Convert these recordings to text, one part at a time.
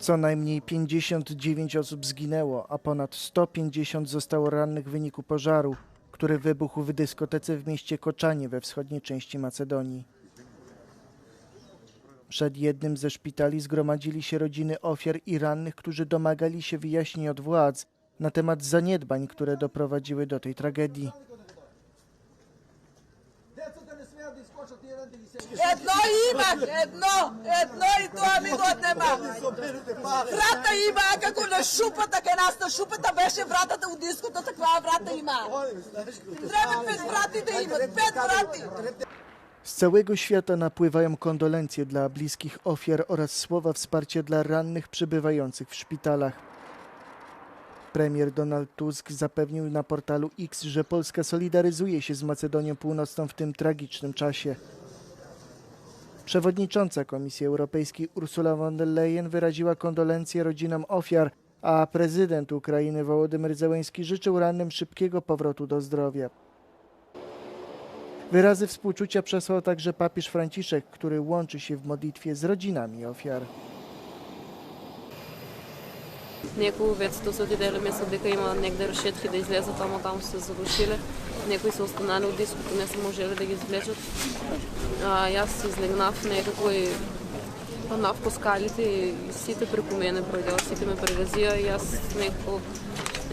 Co najmniej 59 osób zginęło, a ponad 150 zostało rannych w wyniku pożaru, który wybuchł w dyskotece w mieście Koczanie we wschodniej części Macedonii. Przed jednym ze szpitali zgromadzili się rodziny ofiar i rannych, którzy domagali się wyjaśnień od władz na temat zaniedbań, które doprowadziły do tej tragedii. Едно имах, едно, едно и тоа ми го однема. Врата има, а како на шупата, кај нас на шупата беше вратата у диското, таква врата има. Треба пет врати да имат, пет врати. Z całego świata napływają kondolencje dla bliskich ofiar oraz słowa wsparcia dla rannych przebywających w szpitalach. Premier Donald Tusk zapewnił na portalu X, że Polska solidaryzuje się z Macedonią Północną w tym tragicznym czasie. Przewodnicząca Komisji Europejskiej Ursula von der Leyen wyraziła kondolencje rodzinom ofiar, a prezydent Ukrainy Wołodymyr Zełenski życzył rannym szybkiego powrotu do zdrowia. Wyrazy współczucia przesłał także papież Franciszek, który łączy się w modlitwie z rodzinami ofiar. Някои овеците са отидели мисля дека има негде решетки да излезат, ама там са се зарушили. Некои са останали от диското, не са можели да ги извлечат. А, аз излегнав некако и паднав по скалите и сите преко мене пројдеа, сите ме прегазија и аз некако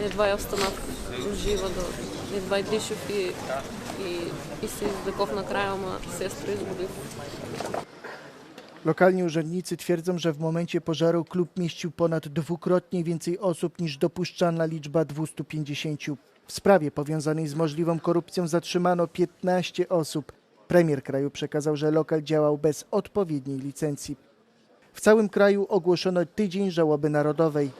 едва ја останав жива, до, едва и дишав и, и, и се издеков на краja, ама сестра изгубив. Lokalni urzędnicy twierdzą, że w momencie pożaru klub mieścił ponad dwukrotnie więcej osób niż dopuszczalna liczba 250. W sprawie powiązanej z możliwą korupcją zatrzymano 15 osób. Premier kraju przekazał, że lokal działał bez odpowiedniej licencji. W całym kraju ogłoszono tydzień żałoby narodowej.